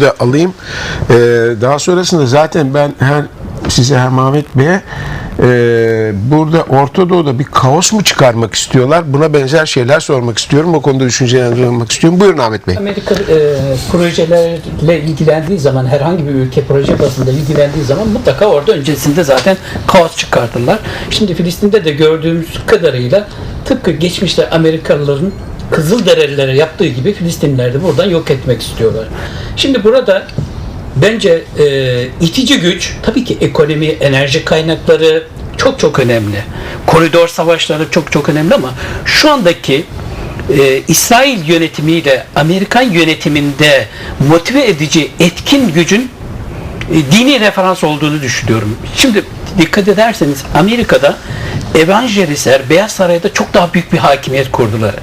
da alayım. Ee, daha sonrasında zaten ben her size hem Ahmet Bey'e e, burada Orta Doğu'da bir kaos mu çıkarmak istiyorlar? Buna benzer şeyler sormak istiyorum. O konuda düşüncelerinizi almak istiyorum. Buyurun Ahmet Bey. Amerika e, projelerle ilgilendiği zaman herhangi bir ülke proje bazında ilgilendiği zaman mutlaka orada öncesinde zaten kaos çıkartırlar. Şimdi Filistin'de de gördüğümüz kadarıyla tıpkı geçmişte Amerikalıların Kızılderililere yaptığı gibi Filistinliler de buradan yok etmek istiyorlar. Şimdi burada bence e, itici güç tabii ki ekonomi, enerji kaynakları çok çok önemli. Koridor savaşları çok çok önemli ama şu andaki e, İsrail yönetimiyle Amerikan yönetiminde motive edici etkin gücün e, dini referans olduğunu düşünüyorum. Şimdi dikkat ederseniz Amerika'da evangelistler Beyaz Saray'da çok daha büyük bir hakimiyet kurdular.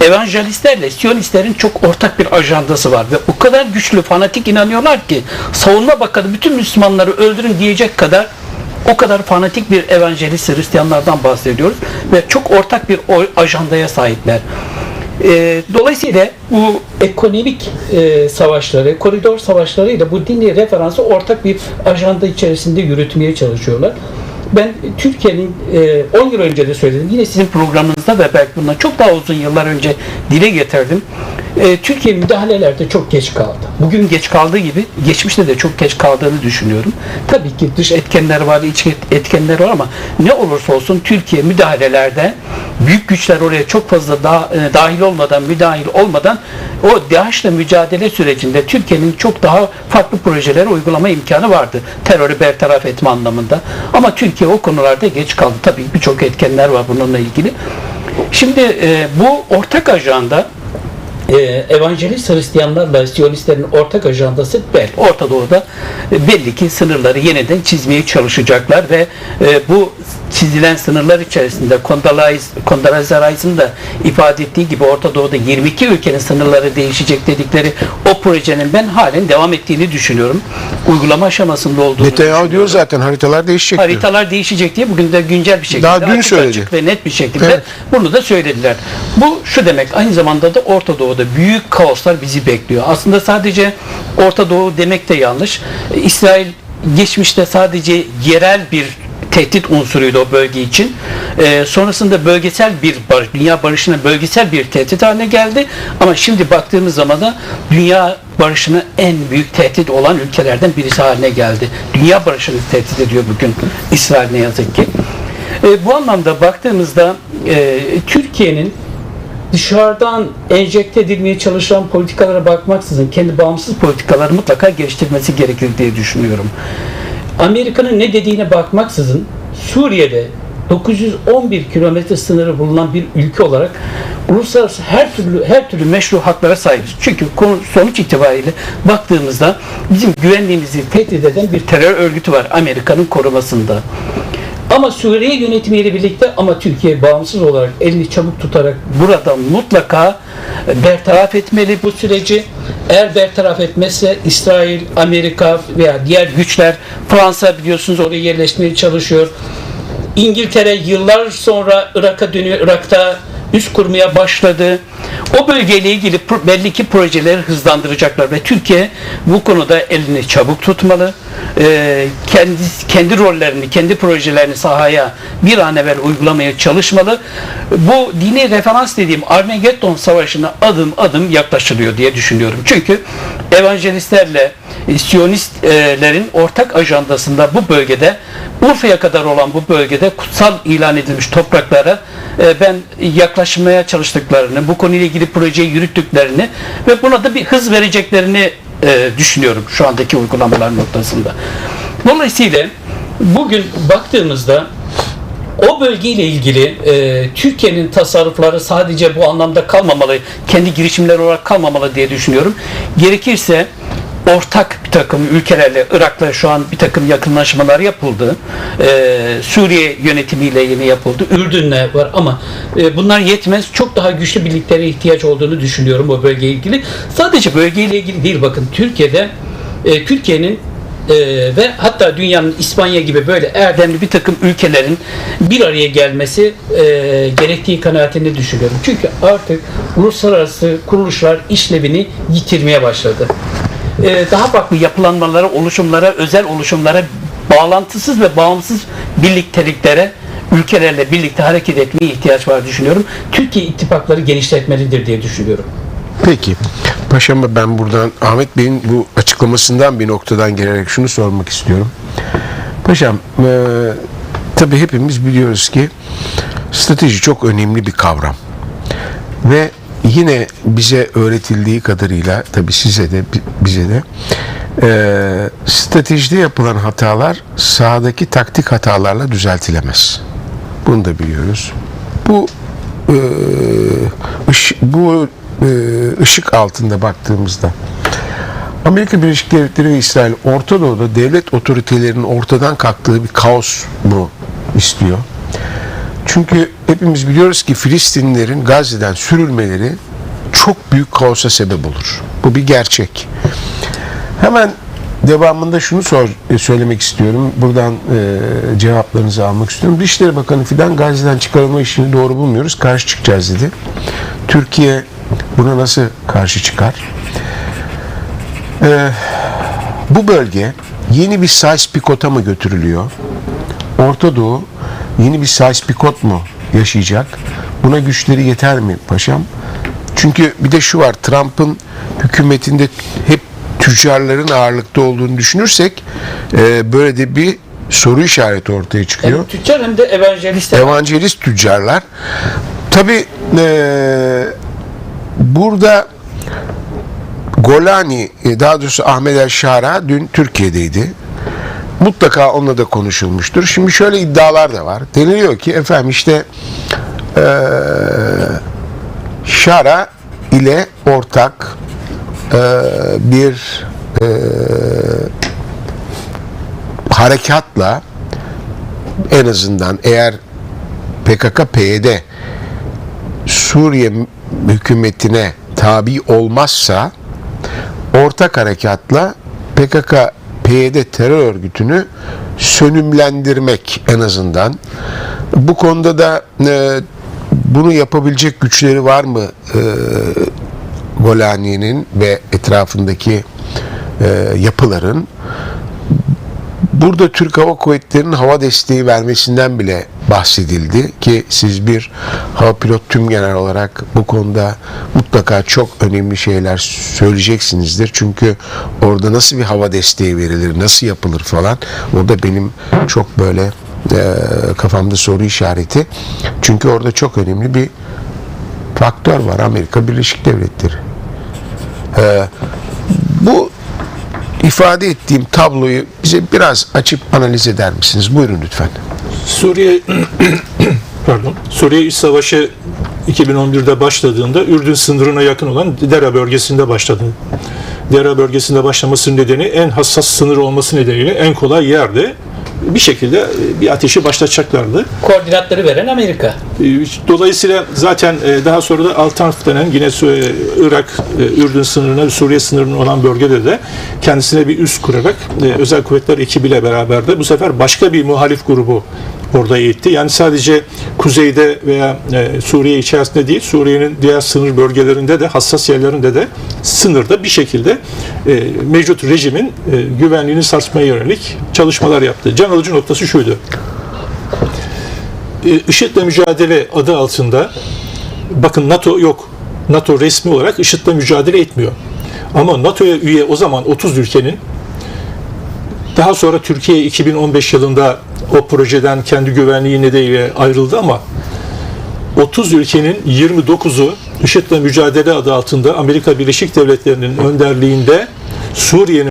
Evangelistlerle Siyonistlerin çok ortak bir ajandası var ve o kadar güçlü fanatik inanıyorlar ki savunma bakanı bütün Müslümanları öldürün diyecek kadar o kadar fanatik bir evangelist Hristiyanlardan bahsediyoruz ve çok ortak bir ajandaya sahipler. E, dolayısıyla bu ekonomik e, savaşları, koridor savaşlarıyla bu dini referansı ortak bir ajanda içerisinde yürütmeye çalışıyorlar. Ben Türkiye'nin e, 10 yıl önce de söyledim. Yine sizin programınızda ve belki bundan çok daha uzun yıllar önce dile getirdim. E, Türkiye müdahalelerde çok geç kaldı. Bugün geç kaldığı gibi geçmişte de çok geç kaldığını düşünüyorum. Tabii ki dış etkenler var, iç etkenler var ama ne olursa olsun Türkiye müdahalelerde büyük güçler oraya çok fazla da, e, dahil olmadan, müdahil olmadan o DAEŞ'le mücadele sürecinde Türkiye'nin çok daha farklı projeleri uygulama imkanı vardı. Terörü bertaraf etme anlamında. Ama Türkiye o konularda geç kaldı. Tabii birçok etkenler var bununla ilgili. Şimdi e, bu ortak ajanda e, evangelist Hristiyanlarla Siyonistlerin ortak ajandası belli. Orta Doğu'da e, belli ki sınırları yeniden çizmeye çalışacaklar ve e, bu çizilen sınırlar içerisinde Rice'ın da ifade ettiği gibi Orta Doğu'da 22 ülkenin sınırları değişecek dedikleri o projenin ben halen devam ettiğini düşünüyorum. Uygulama aşamasında olduğunu Netanyahu diyor zaten haritalar değişecek diyor. Haritalar değişecek diye bugün de güncel bir şekilde Daha dün açık söyledi. açık ve net bir şekilde Evet. bunu da söylediler. Bu şu demek aynı zamanda da Orta Doğu'da büyük kaoslar bizi bekliyor. Aslında sadece Orta Doğu demek de yanlış. İsrail geçmişte sadece yerel bir tehdit unsuruydu o bölge için. E, sonrasında bölgesel bir barış, dünya barışına bölgesel bir tehdit haline geldi. Ama şimdi baktığımız zaman da dünya barışına en büyük tehdit olan ülkelerden birisi haline geldi. Dünya barışını tehdit ediyor bugün İsrail ne yazık ki. E, bu anlamda baktığımızda e, Türkiye'nin dışarıdan enjekte edilmeye çalışan politikalara bakmaksızın kendi bağımsız politikaları mutlaka geliştirmesi gerekir diye düşünüyorum. Amerika'nın ne dediğine bakmaksızın Suriye'de 911 kilometre sınırı bulunan bir ülke olarak uluslararası her türlü her türlü meşru haklara sahibiz. Çünkü konu, sonuç itibariyle baktığımızda bizim güvenliğimizi tehdit eden bir terör örgütü var Amerika'nın korumasında. Ama Suriye yönetimiyle birlikte ama Türkiye bağımsız olarak elini çabuk tutarak burada mutlaka bertaraf etmeli bu süreci. Eğer bertaraf etmezse İsrail, Amerika veya diğer güçler Fransa biliyorsunuz oraya yerleşmeye çalışıyor. İngiltere yıllar sonra Irak'a dönüyor. Irak'ta üst kurmaya başladı. O bölgeyle ilgili belli ki projeleri hızlandıracaklar ve Türkiye bu konuda elini çabuk tutmalı. Ee, kendi kendi rollerini, kendi projelerini sahaya bir an evvel uygulamaya çalışmalı. Bu dini referans dediğim Armageddon Savaşı'na adım adım yaklaşılıyor diye düşünüyorum. Çünkü evangelistlerle e, Siyonistlerin ortak ajandasında bu bölgede Urfa'ya kadar olan bu bölgede kutsal ilan edilmiş topraklara e, ben yaklaşmaya çalıştıklarını, bu konuyla ilgili projeyi yürüttüklerini ve buna da bir hız vereceklerini e, düşünüyorum şu andaki uygulamalar noktasında. Dolayısıyla bugün baktığımızda o bölgeyle ilgili e, Türkiye'nin tasarrufları sadece bu anlamda kalmamalı, kendi girişimler olarak kalmamalı diye düşünüyorum. Gerekirse ortak bir takım ülkelerle, Irak'la şu an bir takım yakınlaşmalar yapıldı. E, Suriye yönetimiyle yeni yapıldı. Ürdün'le var ama e, bunlar yetmez. Çok daha güçlü birliklere ihtiyaç olduğunu düşünüyorum o bölgeyle ilgili. Sadece bölgeyle ilgili değil bakın Türkiye'de e, Türkiye'nin ee, ve hatta dünyanın İspanya gibi böyle erdemli bir takım ülkelerin bir araya gelmesi e, gerektiği kanaatini düşünüyorum. Çünkü artık uluslararası kuruluşlar işlevini yitirmeye başladı. e, daha farklı yapılanmalara, oluşumlara, özel oluşumlara, bağlantısız ve bağımsız birlikteliklere ülkelerle birlikte hareket etmeye ihtiyaç var düşünüyorum. Türkiye ittifakları genişletmelidir diye düşünüyorum. Peki. Paşama ben buradan Ahmet Bey'in bu açıklamasından bir noktadan gelerek şunu sormak istiyorum. Paşam e, tabii hepimiz biliyoruz ki strateji çok önemli bir kavram. Ve yine bize öğretildiği kadarıyla tabii size de bi- bize de e, stratejide yapılan hatalar sahadaki taktik hatalarla düzeltilemez. Bunu da biliyoruz. Bu e, bu ışık altında baktığımızda Amerika Birleşik Devletleri ve İsrail Orta Doğu'da devlet otoritelerinin ortadan kalktığı bir kaos mu istiyor? Çünkü hepimiz biliyoruz ki Filistinlilerin Gazze'den sürülmeleri çok büyük kaosa sebep olur. Bu bir gerçek. Hemen devamında şunu sor, e, söylemek istiyorum. Buradan e, cevaplarınızı almak istiyorum. Dışişleri Bakanı Fidan Gazze'den çıkarılma işini doğru bulmuyoruz. Karşı çıkacağız dedi. Türkiye buna nasıl karşı çıkar? E, bu bölge yeni bir Sykes-Picot'a mı götürülüyor? Orta Doğu yeni bir Sykes-Picot mu yaşayacak? Buna güçleri yeter mi paşam? Çünkü bir de şu var Trump'ın hükümetinde hep tüccarların ağırlıkta olduğunu düşünürsek e, böyle de bir soru işareti ortaya çıkıyor. Hem tüccar hem de evangelist. Evangelist tüccarlar. Tabi burada Golani e, daha doğrusu Ahmet El Şara dün Türkiye'deydi. Mutlaka onunla da konuşulmuştur. Şimdi şöyle iddialar da var. Deniliyor ki efendim işte eee Şara ile ortak eee, bir eee, harekatla en azından eğer PKK-PYD Suriye hükümetine tabi olmazsa ortak harekatla PKK-PYD terör örgütünü sönümlendirmek en azından. Bu konuda da e, bunu yapabilecek güçleri var mı e, Golani'nin ve etrafındaki e, yapıların? Burada Türk Hava Kuvvetleri'nin hava desteği vermesinden bile bahsedildi ki siz bir hava pilot tümgeneral olarak bu konuda mutlaka çok önemli şeyler söyleyeceksinizdir. Çünkü orada nasıl bir hava desteği verilir, nasıl yapılır falan o da benim çok böyle e, kafamda soru işareti. Çünkü orada çok önemli bir faktör var Amerika Birleşik Devletleri. E, bu ifade ettiğim tabloyu bize biraz açıp analiz eder misiniz? Buyurun lütfen. Suriye pardon Suriye İç Savaşı 2011'de başladığında Ürdün sınırına yakın olan Dera bölgesinde başladı. Dera bölgesinde başlamasının nedeni en hassas sınır olması nedeniyle en kolay yerde bir şekilde bir ateşi başlatacaklardı. Koordinatları veren Amerika. E, Dolayısıyla zaten e, daha sonra da Altanf denen yine e, Irak, e, Ürdün sınırına, Suriye sınırına olan bölgede de kendisine bir üs kurarak e, özel kuvvetler ekibiyle beraber de bu sefer başka bir muhalif grubu orada eğitti. Yani sadece kuzeyde veya e, Suriye içerisinde değil, Suriye'nin diğer sınır bölgelerinde de hassas yerlerinde de sınırda bir şekilde e, mevcut rejimin e, güvenliğini sarsmaya yönelik çalışmalar yaptı. Can alıcı noktası şuydu. E, IŞİD'le mücadele adı altında bakın NATO yok. NATO resmi olarak IŞİD'le mücadele etmiyor. Ama NATO'ya üye o zaman 30 ülkenin daha sonra Türkiye 2015 yılında o projeden kendi güvenliği nedeniyle ayrıldı ama 30 ülkenin 29'u IŞİD'le mücadele adı altında Amerika Birleşik Devletleri'nin önderliğinde Suriye'nin